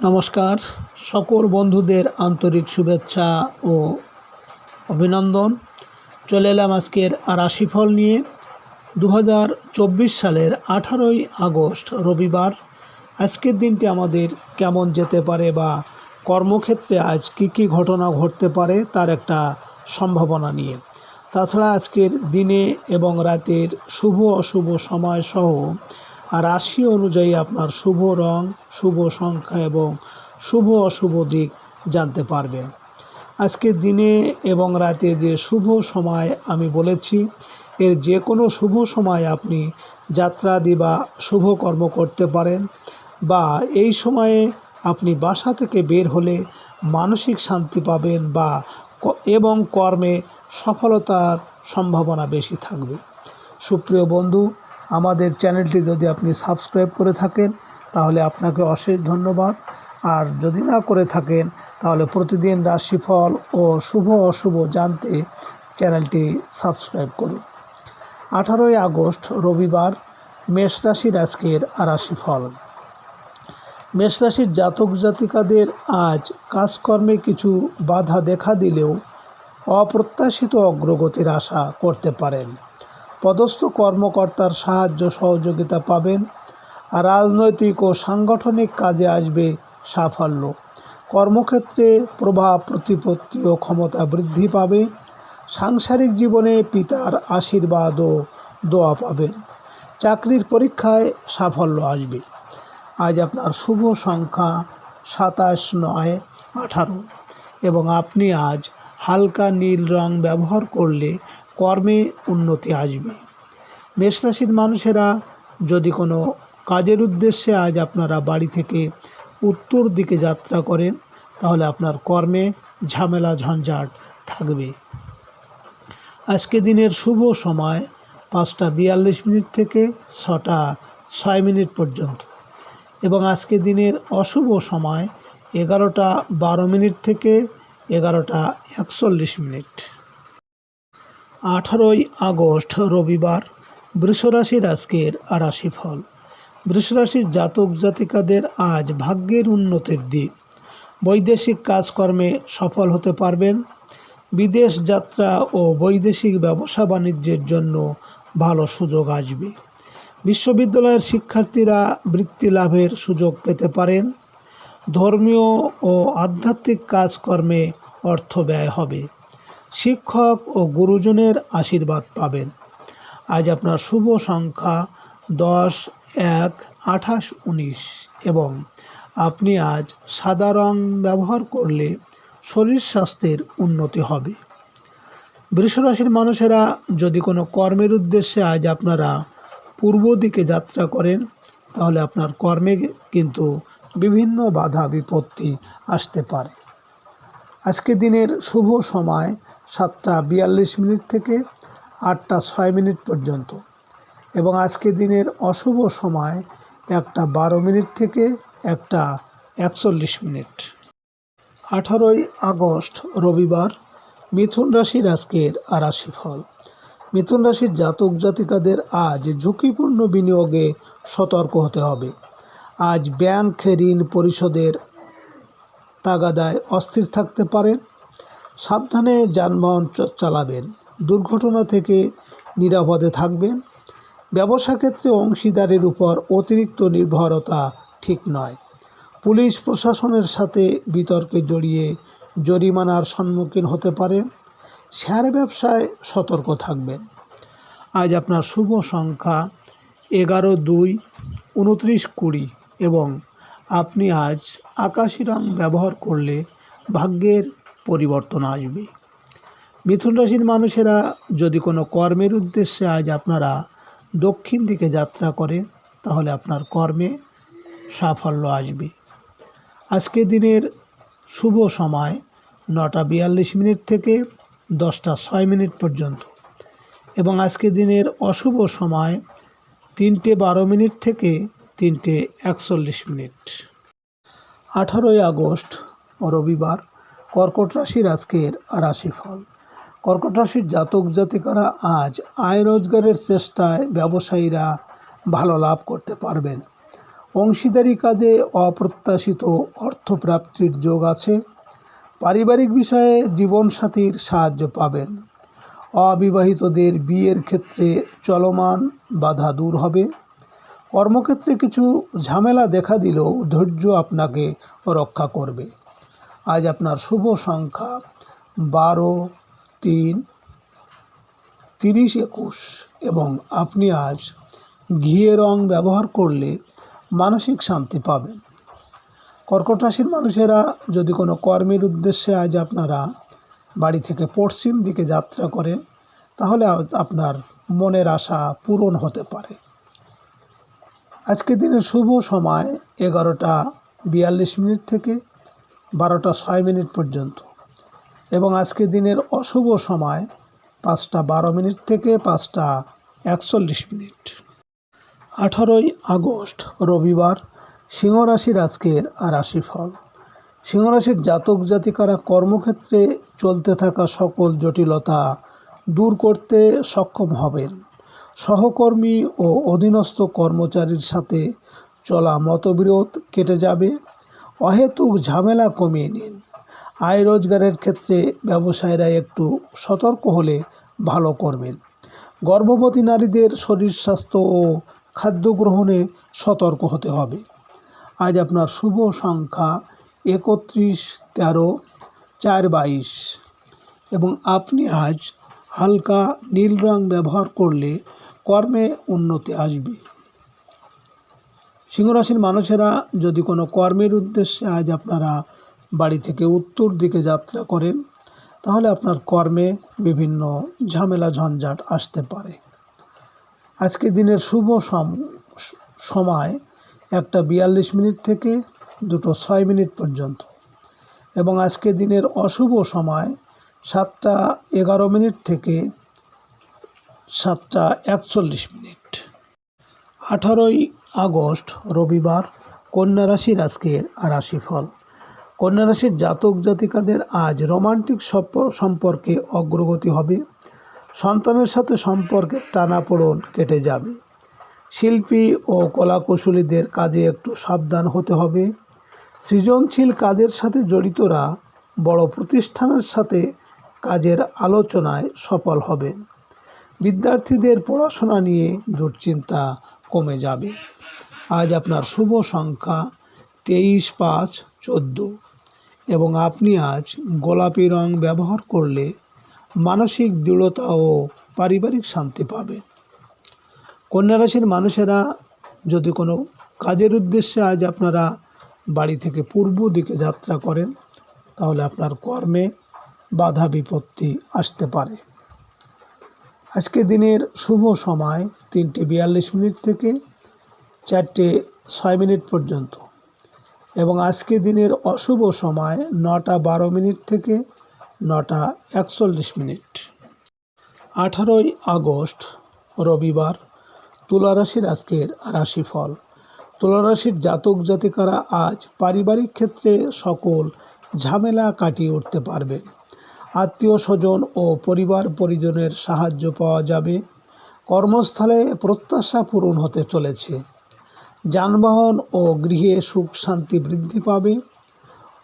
নমস্কার। সকল বন্ধুদের আন্তরিক শুভেচ্ছা ও অভিনন্দন। চলে এলাম আজকের রাশিফল নিয়ে। দু হাজার চব্বিশ সালের আঠারোই আগস্ট, রবিবার। আজকের দিনটি আমাদের কেমন যেতে পারে বা কর্মক্ষেত্রে আজ কী কী ঘটনা ঘটতে পারে তার একটা সম্ভাবনা নিয়ে। তাছাড়া আজকের দিনে এবং রাতের শুভ অশুভ সময় সহ রাশি অনুযায়ী আপনার শুভ রং, শুভ সংখ্যা এবং শুভ অশুভ দিক জানতে পারবেন। আজকে দিনে এবং রাতে যে শুভ সময় আমি বলেছি, এর যে কোনো শুভ সময় আপনি যাত্রাদি বা শুভ কর্ম করতে পারেন বা এই সময়ে আপনি বাসা থেকে বের হলে মানসিক শান্তি পাবেন বা এবং কর্মে সফলতার সম্ভাবনা বেশি থাকবে। সুপ্রিয় বন্ধু আমাদের চ্যানেলটি যদি আপনি সাবস্ক্রাইব করে থাকেন, তাহলে আপনাকে অশেষ ধন্যবাদ। আর যদি না করে থাকেন, তাহলে প্রতিদিন রাশিফল ও শুভ অশুভ জানতে চ্যানেলটি সাবস্ক্রাইব করুন। আঠারোই আগস্ট, রবিবার, মেষ রাশির আজকের রাশিফল। মেষ রাশির জাতক জাতিকাদের আজ কাজকর্মে কিছু বাধা দেখা দিলেও অপ্রত্যাশিত অগ্রগতির আশা করতে পারেন। পদস্থ কর্মকর্তার সাহায্য সহযোগিতা পাবেন রাজনৈতিক ও সাংগঠনিক কাজে আসবে সাফল্য। কর্মক্ষেত্রে প্রভাব, প্রতিপত্তি ও ক্ষমতা বৃদ্ধি পাবে। সাংসারিক জীবনে পিতার আশীর্বাদ ও দোয়া পাবেন। চাকরির পরীক্ষায় সাফল্য আসবে। আজ আপনার শুভ সংখ্যা সাতাশ নয় আঠারো এবং আপনি আজ হালকা নীল রং ব্যবহার করলে কর্মে উন্নতি আসবে। মেষরাশির মানুষেরা যদি কোনো কাজের উদ্দেশ্যে আজ আপনারা বাড়ি থেকে উত্তর দিকে যাত্রা করেন, তাহলে আপনার কর্মে ঝামেলা ঝঞ্ঝাট থাকবে। আজকে দিনের শুভ সময় পাঁচটা বিয়াল্লিশ মিনিট থেকে ছটা ছয় মিনিট পর্যন্ত। এবং আজকে দিনের অশুভ সময় এগারোটা বারো মিনিট থেকে এগারোটা একচল্লিশ মিনিট। আঠারোই আগস্ট, রবিবার, বৃষরাশির আজকের রাশিফল। বৃষরাশির জাতক জাতিকাদের আজ ভাগ্যের উন্নতির দিন। বৈদেশিক কাজকর্মে সফল হতে পারবেন। বিদেশ যাত্রা ও বৈদেশিক ব্যবসা বাণিজ্যের জন্য ভালো সুযোগ আসবে। বিশ্ববিদ্যালয়ের শিক্ষার্থীরা বৃত্তি লাভের সুযোগ পেতে পারেন। ধর্মীয় ও আধ্যাত্মিক কাজকর্মে অর্থ ব্যয় হবে। শিক্ষক ও গুরুজনের আশীর্বাদ পাবেন। আজ আপনার শুভ সংখ্যা দশ, এক, আঠাশ, উনিশ এবং আপনি আজ সাদা রং ব্যবহার করলে শরীর স্বাস্থ্যের উন্নতি হবে। বৃষরাশির মানুষেরা যদি কোনো কর্মের উদ্দেশ্যে আজ আপনারা পূর্ব দিকে যাত্রা করেন, তাহলে আপনার কর্মে কিন্তু বিভিন্ন বাধা বিপত্তি আসতে পারে। আজকে দিনের শুভ সময় সাতটা বিয়াল্লিশ মিনিট থেকে আটটা ছয় মিনিট পর্যন্ত। এবং আজকে দিনের অশুভ সময় একটা বারো মিনিট থেকে একটা একচল্লিশ মিনিট। আঠারোই আগস্ট, রবিবার, মিথুন রাশির আজকের রাশিফল মিথুন রাশির জাতক জাতিকাদের আজ ঝুঁকিপূর্ণ বিনিয়োগে সতর্ক হতে হবে। আজ ব্যাংক ঋণ পরিশোধের তাগাদায় অস্থির থাকতে পারেন। সাবধানে যানবাহন চালাবেন, দুর্ঘটনা থেকে নিরাপদে থাকবেন। ব্যবসা ক্ষেত্রে অংশীদারের উপর অতিরিক্ত নির্ভরতা ঠিক নয়। পুলিশ প্রশাসনের সাথে বিতর্কে জড়িয়ে জরিমানার সম্মুখীন হতে পারেন। শেয়ার ব্যবসায় সতর্ক থাকবেন। আজ আপনার শুভ সংখ্যা এগারো, দুই, উনত্রিশ, কুড়ি এবং আপনি আজ আকাশি রং ব্যবহার করলে ভাগ্যের পরিবর্তন আসবে। মিথুন রাশির মানুষেরা যদি কোনো কর্মের উদ্দেশ্যে আজ আপনারা দক্ষিণ দিকে যাত্রা করেন, তাহলে আপনার কর্মে সাফল্য আসবে। আজকে দিনের শুভ সময় নটা বিয়াল্লিশ মিনিট থেকে দশটা ছয় মিনিট পর্যন্ত এবং আজকে দিনের অশুভ সময় তিনটে বারো মিনিট থেকে তিনটে একচল্লিশ মিনিট। আঠারোই আগস্ট, রবিবার। কর্কট রাশির আজকের রাশিফল। কর্কট রাশির জাতক জাতিকারা আজ আয় রোজগারের চেষ্টায় ব্যবসায়ীরা ভালো লাভ করতে পারবেন। অংশীদারি কাজে অপ্রত্যাশিত অর্থপ্রাপ্তির যোগ আছে। পারিবারিক বিষয়ে জীবনসাথীর সাহায্য পাবেন। অবিবাহিতদের বিয়ের ক্ষেত্রে চলমান বাধা দূর হবে। কর্মক্ষেত্রে কিছু ঝামেলা দেখা দিলেও ধৈর্য আপনাকে রক্ষা করবে। আজ আপনার শুভ সংখ্যা বারো, তিন, তিরিশ, একুশ। এবং আপনি আজ ঘিয়ে রং ব্যবহার করলে মানসিক শান্তি পাবেন। কর্কট রাশির মানুষেরা, যদি কোনো কর্মের উদ্দেশ্যে আজ আপনারা বাড়ি থেকে পশ্চিম দিকে যাত্রা করেন, তাহলে আপনার মনের আশা পূরণ হতে পারে। আজকে দিনের শুভ সময় এগারোটা বিয়াল্লিশ মিনিট থেকে বারোটা ছয় মিনিট পর্যন্ত। এবং আজকে দিনের অশুভ সময় পাঁচটা বারো মিনিট থেকে পাঁচটা একচল্লিশ মিনিট। আঠারোই আগস্ট, রবিবার সিংহ রাশির আজকের রাশিফল। সিংহ রাশির জাতক জাতিকারা কর্মক্ষেত্রে চলতে থাকা সকল জটিলতা দূর করতে সক্ষম হবেন। সহকর্মী ও অধীনস্থ কর্মচারীর সাথে চলা মতবিরোধ কেটে যাবে। অহেতুক ঝামেলা কমিয়ে নিন আয় রোজগারের ক্ষেত্রে ব্যবসায়ীরা একটু সতর্ক হলে ভালো করবেন। গর্ভবতী নারীদের শরীর স্বাস্থ্য ও খাদ্য গ্রহণে সতর্ক হতে হবে। আজ আপনার শুভ সংখ্যা একত্রিশ, তেরো, চার, বাইশ। এবং আপনি আজ হালকা নীল রং ব্যবহার করলে কর্মে উন্নতি আসবে। সিংহরাশির মানুষেরা যদি কোনো কর্মের উদ্দেশ্যে আজ আপনারা বাড়ি থেকে উত্তর দিকে যাত্রা করেন, তাহলে আপনার কর্মে বিভিন্ন ঝামেলা, ঝঞ্ঝাট আসতে পারে। আজকে দিনের শুভ সম- সময় একটা বিয়াল্লিশ মিনিট থেকে দুটো ছয় মিনিট পর্যন্ত। এবং আজকে দিনের অশুভ সময় সাতটা এগারো মিনিট থেকে সাতটা একচল্লিশ মিনিট। আঠারোই আগস্ট, রবিবার, কন্যা রাশির আজকের রাশিফল। কন্যা রাশির জাতক জাতিকাদের আজ রোমান্টিক সম্পর্কে অগ্রগতি হবে। সন্তানের সাথে সম্পর্কের টানাপোড়ন কেটে যাবে। শিল্পী ও কলাকুশলীদের কাজে একটু সাবধান হতে হবে। সৃজনশীল কাজের সাথে জড়িতরা বড় প্রতিষ্ঠানের সাথে কাজের আলোচনায় সফল হবেন। বিদ্যার্থীদের পড়াশোনা নিয়ে দুশ্চিন্তা কমে যাবে। আজ আপনার শুভ সংখ্যা তেইশ পাঁচ চোদ্দ। এবং আপনি আজ গোলাপি রং ব্যবহার করলে মানসিক দৃঢ়তা ও পারিবারিক শান্তি পাবেন। কন্যা রাশির মানুষেরা যদি কোনো কাজের উদ্দেশ্যে আজ আপনারা বাড়ি থেকে পূর্ব দিকে যাত্রা করেন, তাহলে আপনার কর্মে বাধা বিপত্তি আসতে পারে। আজকে দিনের শুভ সময় তিনটে বিয়াল্লিশ মিনিট থেকে চারটে ছয় মিনিট পর্যন্ত। এবং আজকে দিনের অশুভ সময় নটা বারো মিনিট থেকে নটা একচল্লিশ মিনিট। আঠারোই আগস্ট, রবিবার তুলা রাশির আজকের রাশিফল। তুলা রাশির জাতক জাতিকারা আজ পারিবারিক ক্ষেত্রে সকল ঝামেলা কাটিয়ে উঠতে পারবেন। আত্মীয় স্বজন ও পরিবার পরিজনের সাহায্য পাওয়া যাবে। কর্মস্থলে প্রত্যাশা পূরণ হতে চলেছে। যানবাহন ও গৃহে সুখ শান্তি বৃদ্ধি পাবে।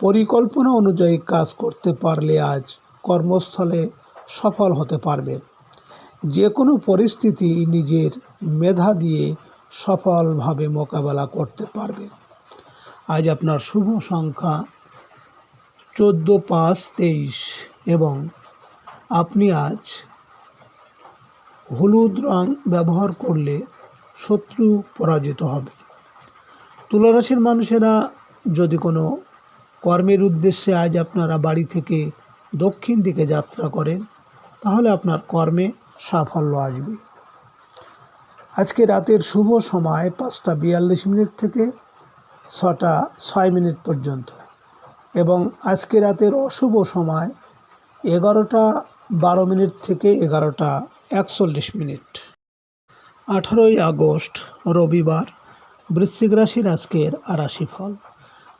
পরিকল্পনা অনুযায়ী কাজ করতে পারলে আজ কর্মস্থলে সফল হতে পারবেন যে কোনো পরিস্থিতি নিজের মেধা দিয়ে সফলভাবে মোকাবেলা করতে পারবেন আজ আপনার শুভ সংখ্যা চোদ্দ পাঁচ তেইশ। এবং আপনি আজ হলুদ রং ব্যবহার করলে শত্রু পরাজিত হবে। তুলারাশির মানুষেরা যদি কোনো কর্মের উদ্দেশ্যে আজ আপনারা বাড়ি থেকে দক্ষিণ দিকে যাত্রা করেন, তাহলে আপনার কর্মে সাফল্য আসবে। আজকে রাতের শুভ সময় পাঁচটা বিয়াল্লিশ মিনিট থেকে ছটা ছয় মিনিট পর্যন্ত এবং আজকে রাতের অশুভ সময় এগারোটা বারো মিনিট থেকে এগারোটা একচল্লিশ মিনিট। আঠারোই আগস্ট, রবিবার, বৃশ্চিক রাশির আজকের রাশিফল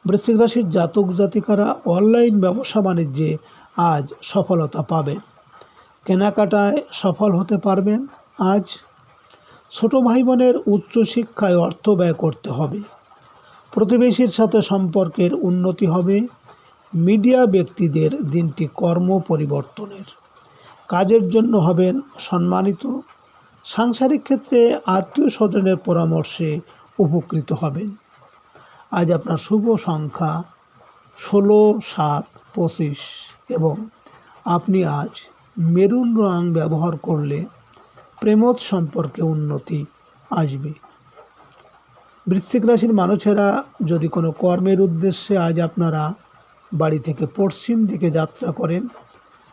বৃশ্চিক রাশির জাতক জাতিকারা অনলাইন ব্যবসা বাণিজ্যে আজ সফলতা পাবেন। কেনাকাটায় সফল হতে পারবেন আজ। ছোট ভাই বোনের উচ্চশিক্ষায় অর্থ ব্যয় করতে হবে। প্রতিবেশীর সাথে সম্পর্কের উন্নতি হবে। মিডিয়া ব্যক্তিদের দিনটি কর্ম পরিবর্তনের। কাজের জন্য হবেন সম্মানিত। সাংসারিক ক্ষেত্রে আত্মীয় স্বজনের পরামর্শে উপকৃত হবেন। আজ আপনার শুভ সংখ্যা ষোলো, সাত, পঁচিশ এবং আপনি আজ মেরুন রং ব্যবহার করলে প্রেমত সম্পর্কে উন্নতি আসবে। বৃশ্চিক রাশির মানুষেরা যদি কোনো কর্মের উদ্দেশ্যে আজ আপনারা বাড়ি থেকে পশ্চিম দিকে যাত্রা করেন,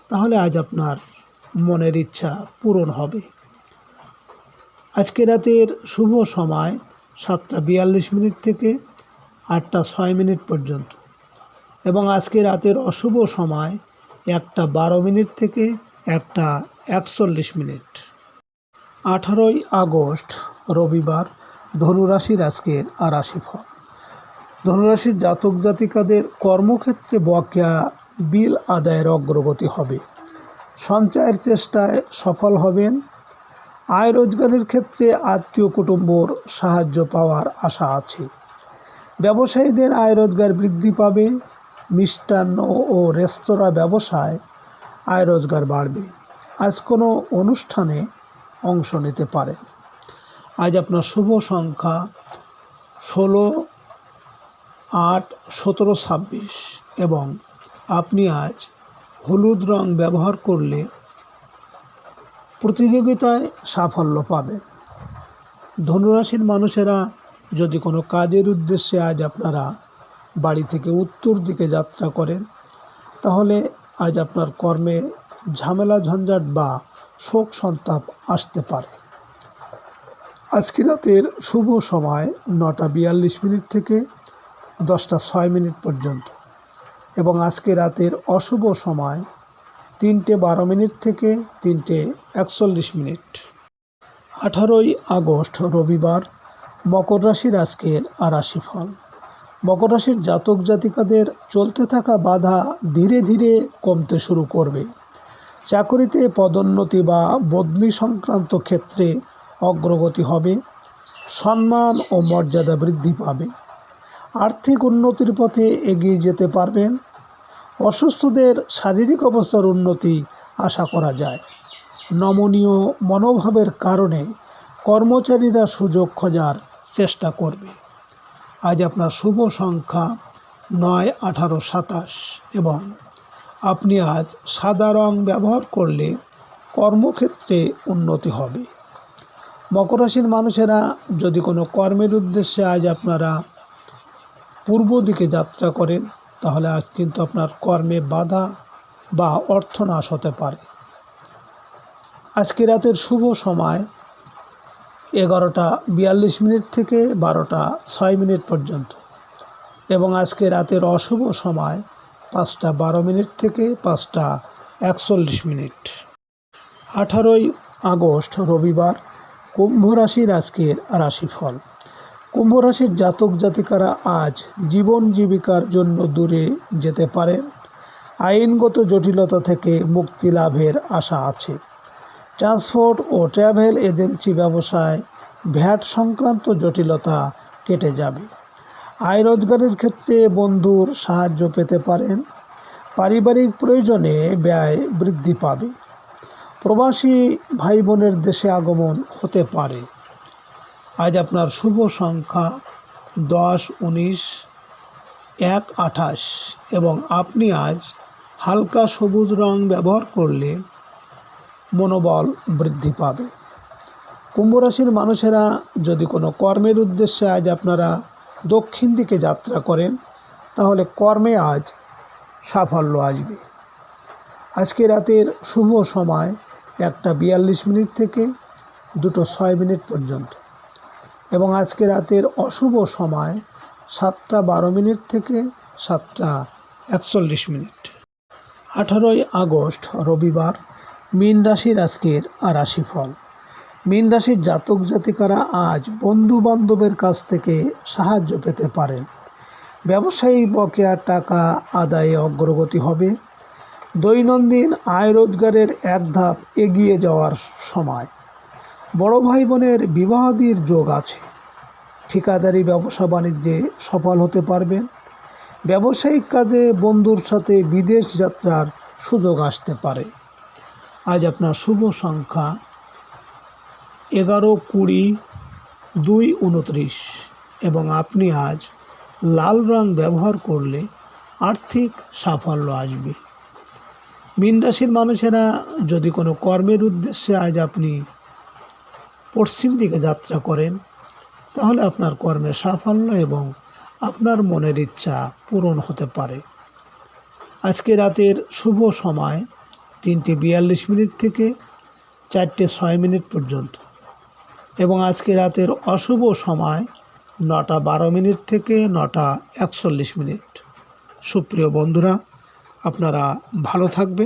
তাহলে আজ আপনার মনের ইচ্ছা পূরণ হবে। আজকে রাতের শুভ সময় সাতটা বিয়াল্লিশ মিনিট থেকে আটটা ছয় মিনিট পর্যন্ত এবং আজকে রাতের অশুভ সময় একটা বারো মিনিট থেকে একটা একচল্লিশ মিনিট। আঠারোই আগস্ট রবিবার, ধনুরাশির আজকের রাশিফল। ধনুরাশির জাতক জাতিকাদের কর্মক্ষেত্রে বকেয়া বিল আদায়ের অগ্রগতি হবে। সঞ্চয়ের চেষ্টায় সফল হবেন। আয় রোজগারের ক্ষেত্রে আত্মীয় কুটুম্বর সাহায্য পাওয়ার আশা আছে। ব্যবসায়ীদের আয় রোজগার বৃদ্ধি পাবে। মিষ্টান্ন ও রেস্তোরাঁ ব্যবসায় আয় রোজগার বাড়বে। আজ কোনো অনুষ্ঠানে অংশ নিতে পারেন। আজ আপনার শুভ সংখ্যা ষোলো আট, সতেরো, ছাব্বিশ এবং আপনি আজ হলুদ রং ব্যবহার করলে প্রতিযোগিতায় সাফল্য পাবেন। ধনুরাশির মানুষেরা যদি কোনো কাজের উদ্দেশ্যে আজ আপনারা বাড়ি থেকে উত্তর দিকে যাত্রা করেন, তাহলে আজ আপনার কর্মে ঝামেলা, ঝঞ্ঝাট বা শোক সন্তাপ আসতে পারে। আজকে রাতের শুভ সময় নটা বিয়াল্লিশ মিনিট থেকে দশটা ছয় মিনিট পর্যন্ত। এবং আজকে রাতের অশুভ সময় তিনটে বারো মিনিট থেকে তিনটে একচল্লিশ মিনিট। আঠারোই আগস্ট, রবিবার, মকর রাশির আজকের রাশিফল মকর রাশির জাতক জাতিকাদের চলতে থাকা বাধা ধীরে ধীরে কমতে শুরু করবে। চাকরিতে পদোন্নতি বা বদলি সংক্রান্ত ক্ষেত্রে অগ্রগতি হবে। সম্মান ও মর্যাদা বৃদ্ধি পাবে। আর্থিক উন্নতির পথে এগিয়ে যেতে পারবেন। অসুস্থদের শারীরিক অবস্থার উন্নতি আশা করা যায়। নমনীয় মনোভাবের কারণে কর্মচারীরা সুযোগ খোঁজার চেষ্টা করবে। আজ আপনার শুভ সংখ্যা নয়, আঠারো, সাতাশ এবং আপনি আজ সাদা রং ব্যবহার করলে কর্মক্ষেত্রে উন্নতি হবে। মকর রাশির মানুষেরা যদি কোনো কর্মের উদ্দেশ্যে আজ আপনারা পূর্ব দিকে যাত্রা করেন, তাহলে আজ কিন্তু আপনার কর্মে বাধা বা অর্থনাশ হতে পারে। আজকে রাতের শুভ সময় এগারোটা বিয়াল্লিশ মিনিট থেকে বারোটা ছয় মিনিট পর্যন্ত এবং আজকে রাতের অশুভ সময় পাঁচটা বারো মিনিট থেকে পাঁচটা একচল্লিশ মিনিট। আঠারোই আগস্ট রবিবার, কুম্ভ রাশির আজকের রাশিফল। কুম্ভ রাশির জাতক জাতিকারা আজ জীবন জীবিকার জন্য দূরে যেতে পারেন। আইনগত জটিলতা থেকে মুক্তি লাভের আশা আছে। ট্রান্সপোর্ট ও ট্রাভেল এজেন্সি ব্যবসায় ভ্যাট সংক্রান্ত জটিলতা কেটে যাবে। আয় রোজগারের ক্ষেত্রে বন্ধুর সাহায্য পেতে পারেন। পারিবারিক প্রয়োজনে ব্যয় বৃদ্ধি পাবে। প্রবাসী ভাই বোনের দেশে আগমন হতে পারে। আজ আপনার শুভ সংখ্যা দশ, উনিশ, এক, আঠাশ। এবং আপনি আজ হালকা সবুজ রং ব্যবহার করলে মনোবল বৃদ্ধি পাবে। কুম্ভ রাশির মানুষেরা যদি কোনো কর্মের উদ্দেশ্যে আজ আপনারা দক্ষিণ দিকে যাত্রা করেন, তাহলে কর্মে আজ সাফল্য আসবে। আজকে রাতের শুভ সময় একটা বিয়াল্লিশ মিনিট থেকে দুটো ছয় মিনিট পর্যন্ত। এবং আজকে রাতের অশুভ সময় সাতটা বারো মিনিট থেকে সাতটা একচল্লিশ মিনিট। আঠারোই আগস্ট, রবিবার, মীন রাশির আজকের রাশিফল। মীন রাশির জাতক জাতিকারা আজ বন্ধু বান্ধবের কাছ থেকে সাহায্য পেতে পারেন। ব্যবসায়ী বকেয়া টাকা আদায়ে অগ্রগতি হবে। দৈনন্দিন আয় রোজগারের এক ধাপ এগিয়ে যাওয়ার সময় বড় ভাই বোনের বিবাহাদির যোগ আছে। ঠিকাদারি ব্যবসা বাণিজ্যে সফল হতে পারবেন। ব্যবসায়িক কাজে বন্ধুর সাথে বিদেশ যাত্রার সুযোগ আসতে পারে। আজ আপনার শুভ সংখ্যা এগারো কুড়ি দুই উনত্রিশ এবং আপনি আজ লাল রং ব্যবহার করলে আর্থিক সাফল্য আসবে। মীন রাশির মানুষেরা যদি কোনো কর্মের উদ্দেশ্যে আজ আপনি পশ্চিম দিকে যাত্রা করেন, তাহলে আপনার কর্মে সাফল্য এবং আপনার মনের ইচ্ছা পূরণ হতে পারে। আজকে রাতের শুভ সময় তিনটে বিয়াল্লিশ মিনিট থেকে চারটে ছয় মিনিট পর্যন্ত এবং আজকে রাতের অশুভ সময় নটা বারো মিনিট থেকে নটা একচল্লিশ মিনিট। সুপ্রিয় বন্ধুরা, আপনারা ভালো থাকবে